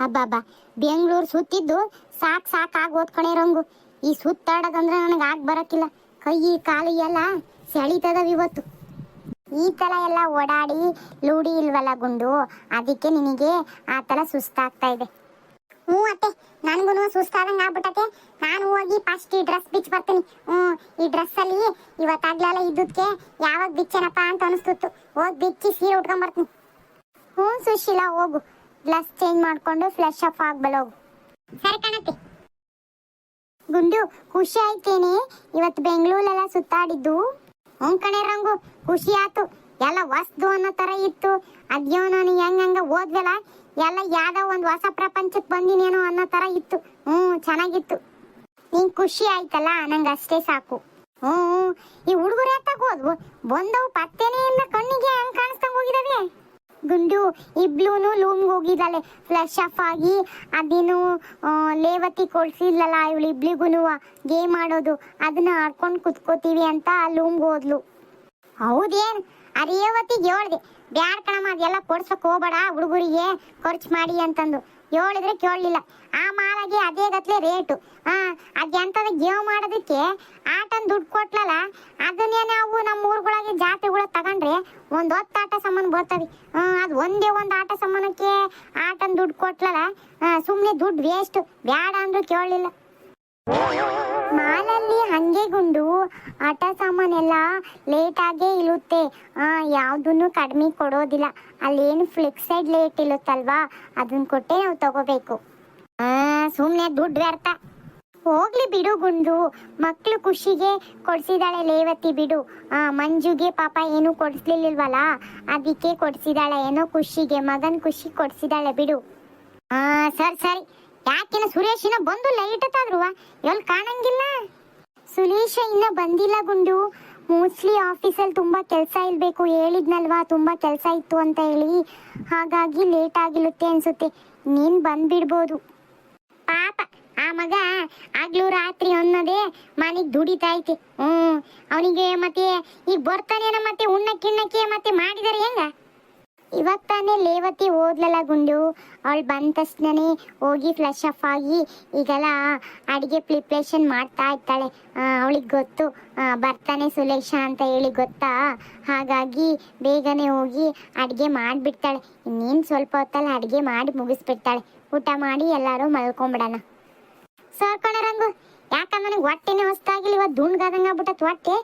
ಹಬ್ಬಬ್ಬ ಬೆಂಗಳೂರು ಸುತ್ತಿದ್ದು ಸಾಕ್ ಸಾಕ್ ಆಗಿ ಓದ್ಕೊಣೆ ರಂಗು. ಈ ಸುತ್ತಾಡೋದಂದ್ರೆ ನನಗೆ ಆಗ್ ಬರಕ್ಕಿಲ್ಲ. ಕೈ ಕಾಲು ಎಲ್ಲ ಸೆಳಿತದವ ಇವತ್ತು. ಈ ತರ ಎಲ್ಲ ಓಡಾಡಿ ಲೂಡಿ ಇಲ್ವಲ್ಲ ಗುಂಡು? ಅದಕ್ಕೆ ನಿನಗೆ ಆ ಥರ ಸುಸ್ತಾಗ್ತಾ ಇದೆ. ಹ್ಞೂ ಅತ್ತೆ ನನಗೂ ಸುಸ್ತಾದಂಗೆ ಆಗ್ಬಿಟ್ಟತೆ ನಾನು ಹೋಗಿ ಫಸ್ಟ್ ಈ ಡ್ರೆಸ್ ಬಿಚ್ಚಿ ಬರ್ತೀನಿ. ಹ್ಞೂ, ಈ ಡ್ರೆಸ್ಸಲ್ಲಿ ಇವತ್ತಾಗ್ಲೆಲ್ಲ ಇದ್ದಕ್ಕೆ ಯಾವಾಗ ಬಿಚ್ಚೇನಪ್ಪ ಅಂತ ಅನಿಸ್ತಿತ್ತು. ಹೋಗಿ ಬಿಚ್ಚಿ ಸೀರೆ ಉಟ್ಕೊಂಡ್ ಬರ್ತೀನಿ. ಹ್ಞೂ ಸುಶೀಲಾ, ಹೋಗು. ಡ್ರೆಸ್ ಚೇಂಜ್ ಮಾಡ್ಕೊಂಡು ಫ್ಲಶ್ ಅಪ್ ಆಗ್ಬಲ್ಲ, ಹೋಗು. ಸರಿ ಕಣತಿ. ಗುಂಡು, ಖುಷಿ ಆಯ್ತೇನೆ. ಇವತ್ತು ಬೆಂಗಳೂರೆಲ್ಲ ಸುತ್ತಾಡಿದ್ದು. ಹ್ಞೂ ಕಣೆ ರಂಗು, ಖುಷಿ ಆತು ಎಲ್ಲ ಹೊಸ್ದು ಅನ್ನೋ ತರ ಇತ್ತು. ಅದ್ಯೋ ನಾನು ಹೆಂಗ್ ಹಂಗ ಓದ್ವಲ್ಲ ಎಲ್ಲ ಯಾವ್ದೋ ಒಂದು ಹೊಸ ಪ್ರಪಂಚಕ್ಕೆ ಬಂದಿನೇನೋ ಅನ್ನೋ ತರ ಇತ್ತು. ಹ್ಞೂ ಚೆನ್ನಾಗಿತ್ತು. ನಿಂಗೆ ಖುಷಿ ಆಯ್ತಲ್ಲ? ನಂಗೆ ಅಷ್ಟೇ ಸಾಕು. ಹ್ಞೂ ಈ ಹುಡುಗರು ಎತ್ತಾಗ ಹೋದ್ವು? ಬಂದವು ಪತ್ತೇನೇ ಇಲ್ಲ, ಕಣ್ಣಿಗೆ ಹಂಗೆ ಕಾಣಿಸ್ತಂಗೆ ಹೋಗಿದಾವೆ? ಗುಂಡು ಇಬ್ಲೂನು ಲೂಮ್ಗೆ ಹೋಗಿದ್ದಾಳೆ. ಫ್ಲಶ್ ಆಫ್ ಆಗಿ ಅದೇನು ಲೇವತಿ ಕೊಡ್ಸಿಲ್ಲಲ್ಲ ಇವಳು ಇಬ್ಳಿಗೂ ಗೇಮ್ ಆಡೋದು. ಅದನ್ನ ಆಡ್ಕೊಂಡು ಕುತ್ಕೋತೀವಿ ಅಂತ ಲೂಮ್ಗೆ ಹೋದ್ಲು. ಹೌದೇನ್? ಅರಿಯವತಿ ಹೇಳ್ದೆ, ಬ್ಯಾಡ್ ಕಣಮ್ಮ, ಅದೆಲ್ಲ ಕೊಡ್ಸಕ್ ಹೋಗ್ಬೇಡ ಹುಡುಗರಿಗೆ, ಖರ್ಚು ಮಾಡಿ ಅಂತಂದು. ಹೇಳಿದ್ರೆ ಕೇಳಲಿಲ್ಲ. ಆ ಮಾಲಾಗೆ ಅದೇ ಗತ್ಲೆ ರೇಟು. ಹಾ ಅದೆಂತದ ಗೇಮ್ ಮಾಡೋದಕ್ಕೆ ಆಟನ್ ದುಡ್ಡು ಕೊಟ್ಲಲ್ಲ, ಅದನ್ನೇ ನಾವು ನಮ್ಮ ಊರುಗಳಿಗೆ ಜಾತ್ರೆಗಳ ತಗೊಂಡ್ರೆ ಒಂದು ಹೊತ್ತು ಆಟ ಸಾಮಾನು ಬರ್ತವೆ ಅದು ಒಂದೇ ಒಂದು ಆಟ ಸಾಮಾನಕ್ಕೆ ಆಟನ್ ದುಡ್ಡು ಕೊಟ್ಲಲ್ಲ ಸುಮ್ಮನೆ ದುಡ್ಡು ವೇಸ್ಟ್ ಬ್ಯಾಡ ಅಂದ್ರು ಕೇಳಲಿಲ್ಲ. ಮಾಲಲ್ಲಿ ಹಂಗೆ ಗುಂಡು, ಆಟ ಸಾಮಾನೆಲ್ಲ ಲೇಟಾಗೇ ಇಳುತ್ತೆ ಯಾವುದನ್ನು ಕಡಿಮೆ ಕೊಡೋದಿಲ್ಲ. ಅಲ್ಲೇನು ಫ್ಲೆಕ್ಸೈಡ್ ಲೇಟ್ ಇಳುತ್ತಲ್ವಾ ಅದನ್ನ ಕೊಟ್ಟೆ ನಾವು ತಗೋಬೇಕು. ಸುಮ್ಮನೆ ದುಡ್ಡು ವ್ಯರ್ಥ. ಹೋಗ್ಲಿ ಬಿಡು ಗುಂಡು. ಮಕ್ಕಳು ಖುಷಿಗೆ ಕೊಡ್ಸಿದಾಳೆ ಲೇವತಿ ಬಿಡು. ಆ, ಮಂಜುಗೆ ಪಾಪ ಏನು ಕೊಡಿಸ್ಲಿಲ್ವಲ್ಲ ಅದಕ್ಕೆ ಕೊಡ್ಸಿದಾಳೆ. ಏನೋ ಖುಷಿಗೆ, ಮಗನ್ ಖುಷಿ ಕೊಡ್ಸಿದಾಳೆ ಬಿಡು. ಆ, ಸರಿ ಸರಿ. ಯಾಕಿನ ಸುರೇಶ್ ಇನ್ನ ಬಂದು ಲೈಟ್ ತಾದ್ರುವ? ಎಲ್ಲಿ ಕಾಣಂಗಿಲ್ಲ? ಸುರೇಶ ಇನ್ನ ಬಂದಿಲ್ಲ ಗುಂಡು. ಮೋಸ್ಟ್ಲಿ ಆಫೀಸಲ್ಲಿ ತುಂಬಾ ಕೆಲಸ ಇಲ್ಬೇಕು ಹೇಳಿದ್ನಲ್ವಾ, ತುಂಬಾ ಕೆಲಸ ಇತ್ತು ಅಂತ ಹೇಳಿ. ಹಾಗಾಗಿ ಲೇಟ್ ಆಗಿರುತ್ತೆ ಅನ್ಸುತ್ತೆ. ನೀನ್ ಬಂದ್ಬಿಡ್ಬೋದು. ಪಾಪ, ಆ ಮಗ ಆಗ್ಲೂ ರಾತ್ರಿ ಅನ್ನೋದೇ ಮನೆಗ್ ದುಡಿತಾ ಐತಿ. ಹ್ಮ್, ಅವನಿಗೆ ಮತ್ತೆ ಈಗ ಬರ್ತಾನೇನ ಮತ್ತೆ ಉಣ್ಣಕ್ಕಿಣ್ಣಕ್ಕೆ ಮತ್ತೆ ಮಾಡಿದಾರೆ ಹೆಂಗ? ಇವಾಗ ತಾನೇ ಲೇವತಿ ಓದ್ಲಲ್ಲ ಗುಂಡು. ಅವಳು ಬಂದ ತಕ್ಷಣನೇ ಹೋಗಿ ಫ್ಲಶ್ ಆಫ್ ಆಗಿ ಈಗೆಲ್ಲ ಅಡಿಗೆ ಪ್ರಿಪ್ರೇಷನ್ ಮಾಡ್ತಾ ಇರ್ತಾಳೆ ಅವಳಿಗೆ ಗೊತ್ತು. ಬರ್ತಾನೆ ಸುಲೇಶ ಅಂತ ಹೇಳಿ ಗೊತ್ತಾ? ಹಾಗಾಗಿ ಬೇಗನೆ ಹೋಗಿ ಅಡುಗೆ ಮಾಡಿಬಿಡ್ತಾಳೆ. ಇನ್ನೇನು ಸ್ವಲ್ಪ ಹೊತ್ತಲ್ಲಿ ಅಡುಗೆ ಮಾಡಿ ಮುಗಿಸ್ಬಿಡ್ತಾಳೆ. ಊಟ ಮಾಡಿ ಎಲ್ಲರೂ ಮಲ್ಕೊಂಬಿಡೋಣ. ಸರ್ಕೋಣ ರಂಗು ಯಾಕ ನನಗೆ ಹೊಟ್ಟೆನೇ ಹೊಸ್ತಾಗಿಲ್ಲ ಇವತ್ತು ದುಂಡ್ಗಾದಂಗೆ ಆಗ್ಬಿಟ್ಟತ್ ಹೊಟ್ಟೆ?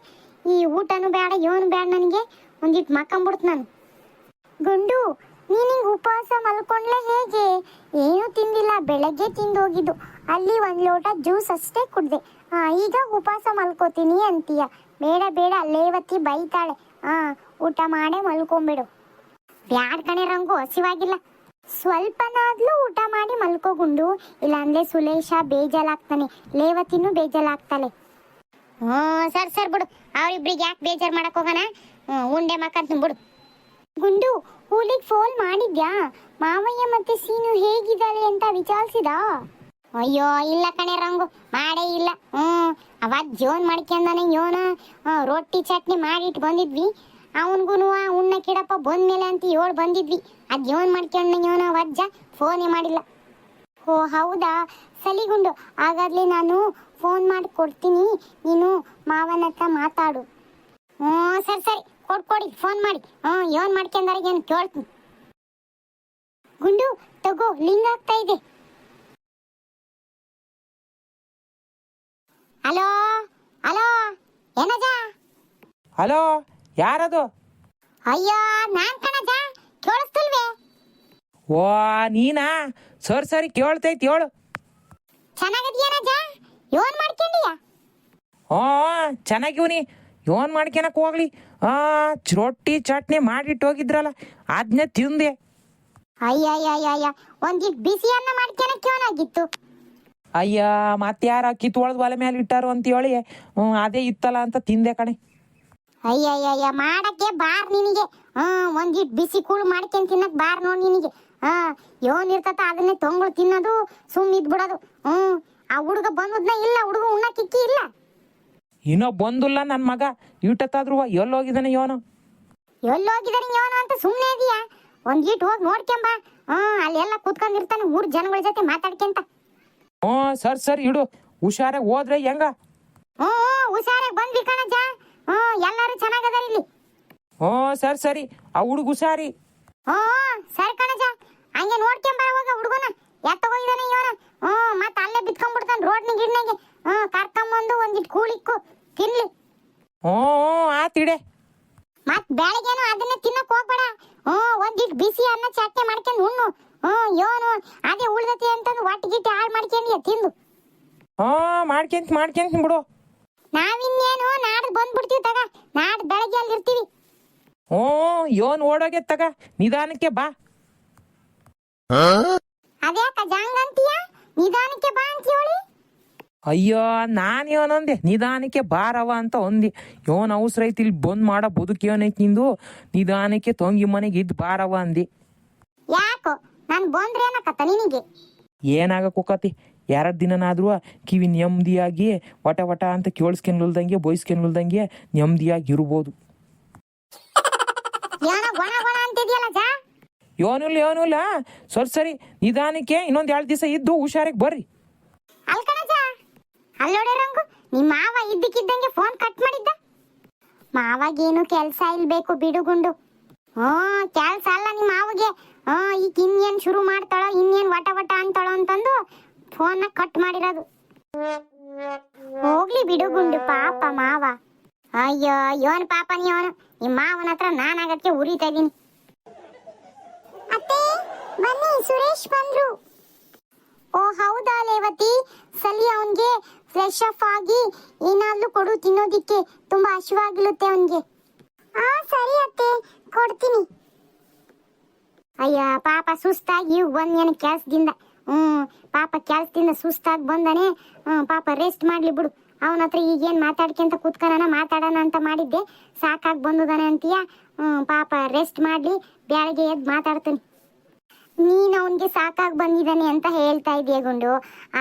ಈ ಊಟನೂ ಬೇಡ ಇವನು ಬೇಡ ನನಗೆ. ಒಂದಿಟ್ಟು ಮಕ್ಕಂಬಿಡ್ತು ನಾನು. ಗುಂಡು ನೀನಿಂಗ್ ಉಪವಾಸ ಮಲ್ಕೊಂಡ್ಲೆ ಹೇಗೆ? ಏನು ತಿಂದಿಲ್ಲ ಬೆಳಗ್ಗೆ ತಿಂದು ಹೋಗಿದ್ದು ಅಲ್ಲಿ ಒಂದ್ ಲೋಟ ಜ್ಯೂಸ್ ಅಷ್ಟೇ ಕುಡ್ದೆ. ಆ, ಈಗ ಉಪವಾಸ ಮಲ್ಕೋತೀನಿ ಅಂತೀಯ. ಬೇಡ ಬೇಡ ಲೇವತಿ ಬೈತಾಳೆ. ಆ ಊಟ ಮಾಡೇ ಮಲ್ಕೊಂಬಿಡು. ಬ್ಯಾಡ್ ಕಣೆ ರಂಗು ಹಸಿವಾಗಿಲ್ಲ. ಸ್ವಲ್ಪನಾದ್ಲೂ ಊಟ ಮಾಡಿ ಮಲ್ಕೋ ಗುಂಡು. ಇಲ್ಲಾಂದ್ರೆ ಸುಲೇಶ ಬೇಜಾಲಾಗ್ತಾನೆ ಲೇವತಿನೂ ಬೇಜಾಲಾಗ್ತಾಳೆ ಹ್ಞೂ ಸರ್ ಸರ್ ಬಿಡು. ಅವ್ರಿಬ್ರಿಗೆ ಯಾಕೆ ಬೇಜಾರು ಮಾಡಕ್ಕೆ ಹೋಗೋಣ? ಉಂಡೆ ಮಕ್ಕಂತ ಬಿಡು. ಗುಂಡು, ಹುಲಿಗ್ ಫೋನ್ ಮಾಡಿದ್ಯಾ? ಮಾವಯ್ಯ ಮತ್ತೆ ಸೀನು ಹೇಗಿದ್ದಾರೆ ಅಂತ ವಿಚಾರಿಸಿದ? ಅಯ್ಯೋ, ಇಲ್ಲ ಕಣೆ ರಂಗು, ಮಾಡೇ ಇಲ್ಲ. ಹ್ಮ್ ಅವತ್ ಜೋನ್ ಮಾಡ್ಕೊಂಡಾನೆ ಯೋನ. ರೊಟ್ಟಿ ಚಟ್ನಿ ಮಾಡಿಟ್ ಬಂದಿದ್ವಿ. ಅವನ್ಗೂ ಉಣ್ಣ ಕಿಡಪ್ಪ ಬಂದ್ಮೇಲೆ ಅಂತ ಯೋಳ್ ಬಂದಿದ್ವಿ. ಅದ್ ಜೋನ್ ಮಾಡ್ಕೊಂಡ ಯೋನ ವಜ್ಜ, ಫೋನೇ ಮಾಡಿಲ್ಲ. ಓ, ಹೌದಾ? ಸಲಿಗುಂಡು ಹಾಗಾದ್ಲಿ ನಾನು ಫೋನ್ ಮಾಡಿ ಕೊಡ್ತೀನಿ ನೀನು ಮಾವನ ಹತ್ರ ಮಾತಾಡು. ಹ್ಮ್, ಸರಿ ಸರಿ. ಕೊಡ್ಕೊಡಿ ಫೋನ್ ಮಾಡಿ. ಹಾ ಏನ್ ಮಾಡ್ಕೊಂಡಾರ ಏನು ಕೇಳ್ತೀನಿ. ಗುಂಡು ತಗೋ ಲಿಂಗ್ ಆಗ್ತಾ ಇದೆ. Hello hello ಏನಜ? ಹಲೋ ಯಾರದು? ಅಯ್ಯೋ ನಾನ್ ಕಣಜ ಕೇಳಿಸ್ತಿಲ್ವೇ? ಓ ನೀನಾ? ಸರಿ ಸರಿ ಕೇಳ್ತೈತಿ ಹೇಳು. ಚೆನ್ನಾಗಿದ್ಯಾನಜ? ಏನ್ ಮಾಡ್ಕೊಂಡಿಯಾ? ಓ ಚೆನ್ನಾಗಿವ್ನಿ. ಏನ್ ಮಾಡ್ಕೊಳಕ್ ಹೋಗ್ಲಿ? ಆ ರೊಟ್ಟಿ ಚಟ್ನಿ ಮಾಡಿಟ್ಟು ಹೋಗಿದ್ರಲ್ಲ ಅದನ್ನೇ ತಿಂದೆ. ಅಯ್ಯಯ್ಯಯ್ಯ ಒಂದಿಟ್ ಬಿಸಿ ಅನ್ನ ಮಾಡ್ಕೊಳಕ್ಕೆ ಏನಾಗಿತ್ತು ಅಯ್ಯ ಮತ್ತೆ ಯಾರ ಕಿತ್ವಳದ್ ಒಲೆ ಮೇಲೆ ಇಟ್ಟಾರು ಅಂತ ಹೇಳಿ ಹ್ಞೂ ಅದೇ ಇತ್ತಲ್ಲ ಅಂತ ತಿಂದೆ ಕಣೆ. ಅಯ್ಯಯ್ಯಯ್ಯ ಮಾಡಕ್ಕೆ ಬಾರ್ ನಿನಗೆ. ಹ್ಮ್ ಒಂದಿಟ್ ಬಿಸಿ ಕೂಳು ಮಾಡ್ಕೊಂಡ್ ತಿನ್ನಕ್ ಬಾರ್ ನೋಡ್ ನಿನಗೆ. ಹಾ ಏನ್ ಇರ್ತತ ಅದನ್ನೇ ತೊಂಗಳು ತಿನ್ನೋದು ಸುಮ್ ಇದ್ಬಿಡೋದು ಹ್ಮ್ ಆ ಹುಡುಗ ಬಂದದ್ನ ಇಲ್ಲ ಹುಡುಗ ಉಣ್ಣಕ್ಕಿಕ್ಕಿ ಇಲ್ಲ. ಇನ್ನೂ ಬಂದಿಲ್ಲ ನನ್ನ ಮಗ. ಇಟ್ಟತ್ತಾದ್ರು ಎಲ್ಲೋಗಿದ್ದಾನೆ ಯೋನು. ಎಲ್ಲೋಗಿದಾರೆ ಇವನು ಅಂತ ಸುಮ್ಮನೆ ಇದೀಯಾ? ಒಂದಿಟ್ ಹೋಗಿ ನೋಡ್ಕೊಂಬ ಹ್ಮ್ ಅಲ್ಲೆಲ್ಲ ಕೂತ್ಕೊಂಡಿರ್ತಾನೆ ಊರ್ ಜನಗಳ ಜೊತೆ ಮಾತಾಡ್ಕೊಂತ. ಹ್ಞೂ ಸರ್ ಸರ್ ಇಡು. ಹುಷಾರಾಗಿ ಹೋದ್ರೆ ಹೆಂಗ? ಹ್ಞೂ ಹುಷಾರಾಗಿ ಬಂದ್ವಿ ಕಣಜ್ಜ. ಹ್ಞೂ ಎಲ್ಲರೂ ಚೆನ್ನಾಗದಾರ ಇಲ್ಲಿ. ಹ್ಞೂ ಸರ್ ಸರಿ. ಆ ಹುಡುಗ ಹುಷಾರಿ. ಹ್ಞೂ ಸರಿ ಕಣಜ್ಜ. ಹಂಗೆ ನೋಡ್ಕೊಂಬ ಹೋಗ ಹುಡುಗನ. ಎತ್ತಗೋಗಿದಾನೆ ಇವನ ಹ್ಞೂ ಮತ್ತೆ ಅಲ್ಲೇ ಬಿತ್ಕೊಂಡ್ಬಿಡ್ತಾನೆ ರೋಡ್ ಗಿಡ್ನಾಗೆ. ಹ್ಞೂ ಕರ್ಕೊಂಬಂದು ಒಂದಿಟ್ ಕೂಳಿಕ್ಕು ತಿನ್ಲಿ. ಹ್ಞೂ ಆತಿಡೆ ಮತ್ ಬೆಳಗ್ಗೆನು ಅದನ್ನ ತಿನ್ನಕ್ ಹೋಗ್ಬೇಡ. ಹ್ಞೂ ಒಂದಿಟ್ ಬಿಸಿ ಅನ್ನ ಚಟ್ನಿ ಮಾಡ್ಕೊಂಡು ಉಣ್ಣು. ಹ್ಞೂ ಯೋನು ಅದೇ ಉಳ್ದತಿ ಅಂತಂದು ಒಟ್ಟು ಗಿಟ್ಟು ಹಾಳು ಮಾಡ್ಕೊಂಡಿ ತಿಂದು. ಹ್ಞೂ ಮಾಡ್ಕೊಂತ ಮಾಡ್ಕೊಂತ ಬಿಡು. ನಾವಿನ್ನೇನು ನಾಡ್ದು ಬಂದ್ಬಿಡ್ತೀವಿ ತಗ. ನಾಡ್ದು ಬೆಳಗ್ಗೆ ಅಲ್ಲಿ ಇರ್ತೀವಿ. ಹ್ಞೂ ಯೋನ್ ಓಡೋಗೆ ತಗ. ನಿಧಾನಕ್ಕೆ ಬಾ. ಅದ್ಯಾಕ ಜಾಂಗ್ ಅಂತೀಯ ನಿಧಾನಕ್ಕೆ ಬಾ ಅಂತೀಯೋಳಿ ಅಯ್ಯೋ ನಾನು ಇವನೊಂದೆ ನಿಧಾನಕ್ಕೆ ಬಾರವ ಅಂತ ಒಂದಿ. ಇವನ್ ಅವಸರ ಐತಿ ಇಲ್ಲಿ ಬಂದ್ ಮಾಡೋ ಬದುಕು ನಿಂದು. ನಿಧಾನಕ್ಕೆ ತೊಂಗಿ ಮನೆಗೆ ಇದ್ದು ಬಾರವ ಅಂದಿ. ಯಾಕೋ? ನಾನು ಬಂದ್ರೆ ಏನಕತ್ತ ನಿನಗೆ? ಏನಾಗಕ್ ಹೋಕತಿ ಎರಡು ದಿನನಾದ್ರೂ ಕಿವಿ ನೆಮ್ಮದಿಯಾಗಿ ವಟ ವಟ ಅಂತ ಕೇಳಿಸ್ಕೊಂಡ್ಲ್ದಂಗೆ ಬಯಸ್ಕೊಂಡ್ಲ್ದಂಗೆ ನೆಮ್ಮದಿಯಾಗಿ ಇರ್ಬೋದು. ಏನೋ ಗೊಣ ಗೊಣ ಅಂತಿದ್ಯಲ್ಲ ಜಾ? ಯೋನಿಲ್ಲ ಯೋನಿಲ್ಲ. ಸರಿ ಸರಿ. ನಿಧಾನಕ್ಕೆ ಇನ್ನೊಂದು ಎರಡು ದಿವಸ ಇದ್ದು ಹುಷಾರಿಗೆ ಬರ್ರಿ. ಅಲ್ಲೋಡಿರಂಗು ನಿಮ್ಮ ಮಾವ ಇದ್ದಕ್ಕಿದ್ದಂಗೆ ಫೋನ್ ಕಟ್ ಮಾಡಿದ್ದ? ಮಾವಾಗೇನು ಕೆಲಸ ಇಲ್ಬೇಕು ಬಿಡುಗುಂಡು ಹ್ಞೂ, ಕೆಲಸ ಅಲ್ಲ ನಿಮ್ಮ ಮಾವಗೆ. ಹಾ ಈಗ ಇನ್ನೇನ್ ಶುರು ಮಾಡ್ತಾಳೋ, ಇನ್ನೇನ್ ವಟ ವಟ ಅಂತಾಳೋ ಅಂತಂದು ಫೋನ್ನ ಕಟ್ ಮಾಡಿರೋದು. ಹೋಗ್ಲಿ ಬಿಡುಗುಂಡು ಪಾಪ ಮಾವ. ಅಯ್ಯೋ ಯೋನ್ ಪಾಪ ನೀವನು ನಿಮ್ಮ ಮಾವನ ಹತ್ರ ನಾನಾಗಕ್ಕೆ ಉರಿತಾ ಇದೀನಿ ಅತ್ತೆ, ಬನ್ನಿ, ಸುರೇಶ್ ಬಂದ್ರು. ಓ, ಹೌದಾ ಲೇವತಿ ಸಲಿ ಅವನ್ಗೆ ಫ್ರೆಶ್ ಅಪ್ ಆಗಿ ಏನಾದ್ರೂ ಕೊಡು, ತಿನ್ನೋದಿಕ್ಕೆ ತುಂಬಾ ಹಸಿವಾಗಿರುತ್ತೆ ಅವನ್ಗೆ. ಆ, ಸರಿ ಅತ್ತೆ, ಕೊಡ್ತೀನಿ. ಅಯ್ಯ, ಪಾಪ ಸುಸ್ತಾಗಿ ಬಂದ ಕೆಲ್ಸದಿಂದ, ಹ್ಮ್, ಪಾಪ ಕೆಲ್ಸದಿಂದ ಸುಸ್ತಾಗಿ ಬಂದಾನೆ, ಹ್ಮ್, ಪಾಪ ರೆಸ್ಟ್ ಮಾಡ್ಲಿ ಬಿಡು. ಅವನ ಹತ್ರ ಈಗೇನ್ ಮಾತಾಡ್ಕೊಂತ ಕೂತ್ಕೊಳ್ಳೋಣ ಮಾತಾಡೋಣ ಅಂತ ಮಾಡಿದ್ದೆ. ಸಾಕಾಗಿ ಬಂದುದಾನೆ ಅಂತೀಯ? ಹ್ಮ್, ಪಾಪ ರೆಸ್ಟ್ ಮಾಡ್ಲಿ ಬೆಳಗ್ಗೆ ಎದ್ದು ಮಾತಾಡ್ತೀನಿ. ನೀನು ಅವನಿಗೆ ಸಾಕಾಗಿ ಬಂದಿದ್ದಾನೆ ಅಂತ ಹೇಳ್ತಾ ಇದೀಯ ಗುಂಡು?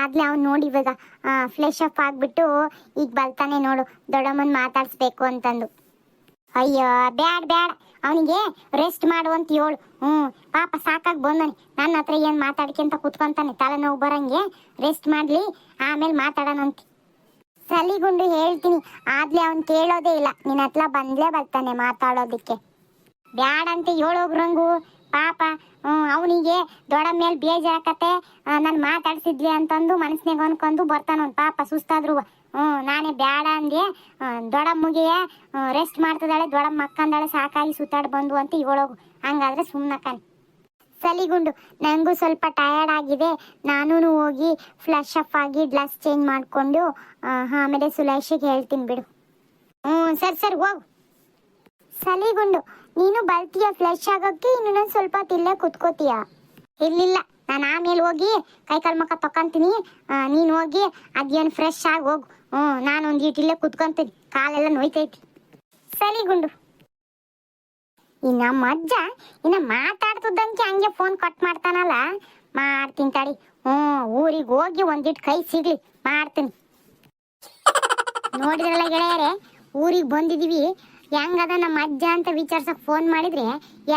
ಆದ್ಲೆ ಅವ್ನು ನೋಡಿ ಇವಾಗ ಫ್ಲೆಶ್ ಅಪ್ ಆಗ್ಬಿಟ್ಟು ಈಗ ಬರ್ತಾನೆ ನೋಡು, ದೊಡ್ಡಮ್ಮನ್ ಮಾತಾಡಿಸ್ಬೇಕು ಅಂತಂದು. ಅಯ್ಯೋ, ಬ್ಯಾಡ್ ಬ್ಯಾಡ್. ಅವನಿಗೆ ರೆಸ್ಟ್ ಮಾಡು ಅಂತ ಹೇಳು. ಹ್ಞೂ ಪಾಪ ಸಾಕಾಗಿ ಬಂದಾನೆ. ನನ್ನ ಹತ್ರ ಏನು ಮಾತಾಡ್ಕೊಂತ ಕುತ್ಕೊಂತಾನೆ, ತಲೆನೋವು ಬರಂಗೆ ರೆಸ್ಟ್ ಮಾಡಲಿ, ಆಮೇಲೆ ಮಾತಾಡೋಣಂತೆ ಸಲಿಗುಂಡು ಹೇಳ್ತೀನಿ, ಆದ್ಲೆ ಅವ್ನು ಕೇಳೋದೇ ಇಲ್ಲ. ನಿನ್ನ ಹತ್ರ ಬಂದಲೇ ಬರ್ತಾನೆ ಮಾತಾಡೋದಕ್ಕೆ. ಬ್ಯಾಡ ಅಂತ ಹೇಳೋಗ್ರಂಗು ಪಾಪ ಅವನಿಗೆ ದೊಡ್ಡ ಮೇಲೆ ಬೇಜಾಕತೆ ನಾನು ಮಾತಾಡ್ಸಿದ್ಲಿ ಅಂತಂದು ಮನಸ್ನಾಗ ಅನ್ಕೊಂಡು ಬರ್ತಾನ ಪಾಪ, ಸುಸ್ತಾದ್ರು. ಹ್ಞೂ ನಾನೇ ಬ್ಯಾಡ ಅಂದೆ. ದೊಡ್ಡಮ್ಮಗೆ ರೆಸ್ಟ್ ಮಾಡ್ತಿದ್ದಾಳೆ. ದೊಡ್ಡ ಮಕ್ಕಂದಾಳೆ ಸಾಕಾಗಿ ಸುತ್ತಾಡಿ ಬಂದು ಅಂತ ಹೇಳೋಗು. ಹಂಗಾದ್ರೆ ಸುಮ್ಮನಕ್ಕನ್ ಸಲಿಗುಂಡು ನನಗೂ ಸ್ವಲ್ಪ ಟಯರ್ಡ್ ಆಗಿದೆ. ನಾನು ಹೋಗಿ ಫ್ಲಶ್ ಅಪ್ ಆಗಿ ಡ್ರೆಸ್ ಚೇಂಜ್ ಮಾಡಿಕೊಂಡು ಆಮೇಲೆ ಸುಲೇಶಿಗೆ ಹೇಳ್ತೀನಿ ಬಿಡು. ಹ್ಞೂ ಸರಿ ಸರಿ, ಹೋಗು. ಸಲಿಗುಂಡು ನೀನು ಬರ್ತೀಯ ಫ್ಲೆಶ್ ಆಗೋಕ್ಕೆ ಇನ್ನು ನಾನು ಸ್ವಲ್ಪ ತಿಲ್ಲೇ ಕುತ್ಕೋತೀಯ? ಇರ್ಲಿಲ್ಲ. ನಾನು ಆಮೇಲೆ ಹೋಗಿ ಕೈಕಾಲು ಮುಖ ತಕೊಂತೀನಿ. ನೀನು ಹೋಗಿ ಅದೇನು ಫ್ರೆಶ್ ಆಗಿ ಹೋಗು. ಹ್ಞೂ, ನಾನು ಒಂದು ಇಲ್ಲೇ ಕುತ್ಕೊಂತೀನಿ. ಕಾಲೆಲ್ಲ ನೋಯ್ತೈತಿ. ಸಲಿಗುಂಡು ಈ ನಮ್ಮ ಅಜ್ಜ ಇನ್ನ ಮಾತಾಡ್ತಿದ್ದಂಗೆ ಹಂಗೆ ಫೋನ್ ಕಟ್ ಮಾಡ್ತಾನಲ್ಲ? ಮಾಡ್ತೀನಿ ತಡಿ. ಹ್ಞೂ, ಊರಿಗೆ ಹೋಗಿ ಒಂದಿಟ್ಟು ಕೈ ಸಿಗ್ಲಿ. ಮಾಡ್ತೀನಿ. ನೋಡಿದ್ರಲ್ಲ ಗೆಳೆಯರೆ, ಊರಿಗೆ ಬಂದಿದೀವಿ. ಹೆಂಗದ ನಮ್ಮ ಅಜ್ಜ ಅಂತ ವಿಚಾರ್ಸಕ್ ಫೋನ್ ಮಾಡಿದ್ರೆ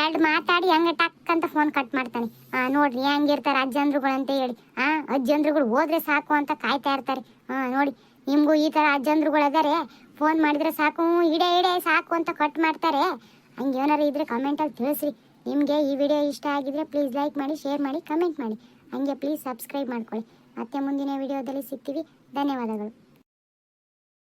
ಎರಡು ಮಾತಾಡಿ ಹಂಗೆ ಟಕ್ ಅಂತ ಫೋನ್ ಕಟ್ ಮಾಡ್ತಾನೆ. ನೋಡ್ರಿ ಹೆಂಗಿರ್ತಾರೆ ಅಜ್ಜಂದ್ರುಗಳು ಅಂತ ಹೇಳಿ. ಆ ಅಜ್ಜಂದ್ರುಗಳು ಹೋದ್ರೆ ಸಾಕು ಅಂತ ಕಾಯ್ತಾ ಇರ್ತಾರೆ. ಹಾ ನೋಡಿ, ನಿಮಗೂ ಈ ಥರ ಅಜ್ಜಂದ್ರುಗಳು ಅದಾರೆ ಫೋನ್ ಮಾಡಿದ್ರೆ ಸಾಕು, ಇಡೆ ಇಡೆ, ಸಾಕು ಅಂತ ಕಟ್ ಮಾಡ್ತಾರೆ. ಹಂಗೆ ಏನಾರು ಇದ್ರೆ ಕಮೆಂಟಲ್ಲಿ ತಿಳಿಸ್ರಿ. ನಿಮಗೆ ಈ ವಿಡಿಯೋ ಇಷ್ಟ ಆಗಿದ್ರೆ ಪ್ಲೀಸ್ ಲೈಕ್ ಮಾಡಿ ಶೇರ್ ಮಾಡಿ ಕಮೆಂಟ್ ಮಾಡಿ. ಹಂಗೆ ಪ್ಲೀಸ್ ಸಬ್ಸ್ಕ್ರೈಬ್ ಮಾಡ್ಕೊಳ್ಳಿ. ಮತ್ತೆ ಮುಂದಿನ ವಿಡಿಯೋದಲ್ಲಿ ಸಿಗ್ತೀವಿ. ಧನ್ಯವಾದಗಳು.